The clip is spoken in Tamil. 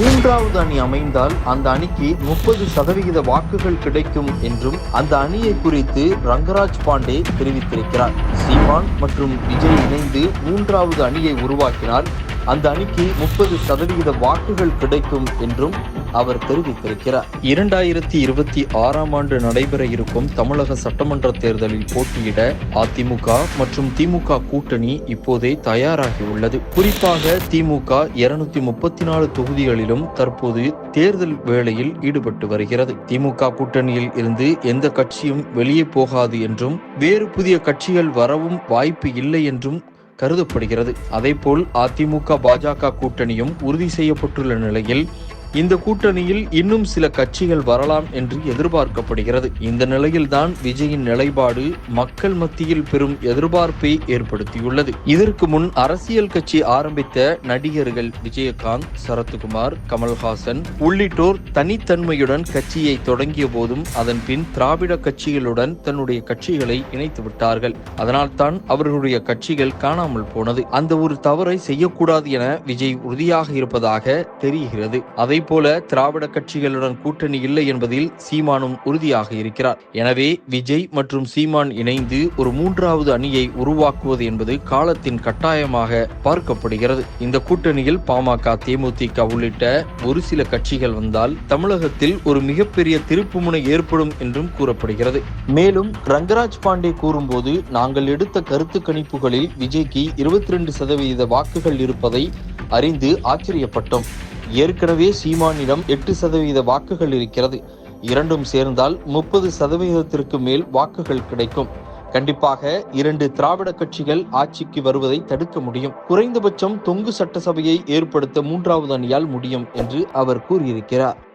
மூன்றாவது அணி அமைந்தால் அந்த அணிக்கு முப்பது சதவிகித வாக்குகள் கிடைக்கும் என்றும் அந்த அணியை குறித்து ரங்கராஜ் பாண்டே தெரிவித்திருக்கிறார். சீமான் மற்றும் விஜய் இணைந்து மூன்றாவது அணியை உருவாக்கினால் அந்த அணிக்கு முப்பது சதவிகித வாக்குகள் கிடைக்கும் என்றும் அவர் தெரிவித்திருக்கிறார். இரண்டாயிரத்தி இருபத்தி ஆறாம் ஆண்டு நடைபெற இருக்கும் தமிழக சட்டமன்ற தேர்தலில் போட்டியிட அதிமுக மற்றும் திமுக கூட்டணி இப்போதே தயாராகி உள்ளது குறிப்பாக திமுக இருநூத்தி முப்பத்தி நாலு தொகுதிகளிலும் தற்போது தேர்தல் வேளையில் ஈடுபட்டு வருகிறது. திமுக கூட்டணியில் இருந்து எந்த கட்சியும் வெளியே போகாது என்றும் வேறு புதிய கட்சிகள் வரவும் வாய்ப்பு இல்லை என்றும் கருதப்படுகிறது. அதேபோல் அதிமுக பாஜக கூட்டணியும் உறுதி செய்யப்பட்டுள்ள நிலையில் இந்த கூட்டணியில் இன்னும் சில கட்சிகள் வரலாம் என்று எதிர்பார்க்கப்படுகிறது. இந்த நிலையில்தான் விஜயின் நிலைப்பாடு மக்கள் மத்தியில் பெரும் எதிர்பார்ப்பை ஏற்படுத்தியுள்ளது. இதற்கு முன் அரசியல் கட்சி ஆரம்பித்த நடிகர்கள் விஜயகாந்த் சரத்குமார் கமல்ஹாசன் உள்ளிட்டோர் தனித்தன்மையுடன் கட்சியை தொடங்கிய போதும் அதன் பின் திராவிட கட்சிகளுடன் தன்னுடைய கட்சிகளை இணைத்து விட்டார்கள். அதனால்தான் அவர்களுடைய கட்சிகள் காணாமல் போனது. அந்த ஒரு தவறை செய்யக்கூடாது என விஜய் உறுதியாக இருப்பதாக தெரிகிறது. அதை போல திராவிட கட்சிகளுடன் கூட்டணி இல்லை என்பதில் சீமானும் உறுதியாக இருக்கிறார். எனவே விஜய் மற்றும் சீமான் இணைந்து ஒரு மூன்றாவது அணியை உருவாக்குவது என்பது காலத்தின் கட்டாயமாக பார்க்கப்படுகிறது. இந்த கூட்டணியில் பாமக தேமுதிக உள்ளிட்ட ஒரு சில கட்சிகள் வந்தால் தமிழகத்தில் ஒரு மிகப்பெரிய திருப்புமுனை ஏற்படும் என்றும் கூறப்படுகிறது. மேலும் ரங்கராஜ் பாண்டே கூறும்போது நாங்கள் எடுத்த கருத்து கணிப்புகளில் விஜய்க்கு இருபத்தி ரெண்டு சதவீத வாக்குகள் இருப்பதை அறிந்து ஆச்சரியப்பட்டோம். ஏற்கனவே சீமானிடம் எட்டு சதவீத வாக்குகள் இருக்கிறது. இரண்டும் சேர்ந்தால் முப்பது சதவீதத்திற்கு மேல் வாக்குகள் கிடைக்கும். கண்டிப்பாக இரண்டு திராவிட கட்சிகள் ஆட்சிக்கு வருவதை தடுக்க முடியும். குறைந்தபட்சம் தொங்கு சட்டசபையை ஏற்படுத்த மூன்றாவது அணியால் முடியும் என்று அவர் கூறியிருக்கிறார்.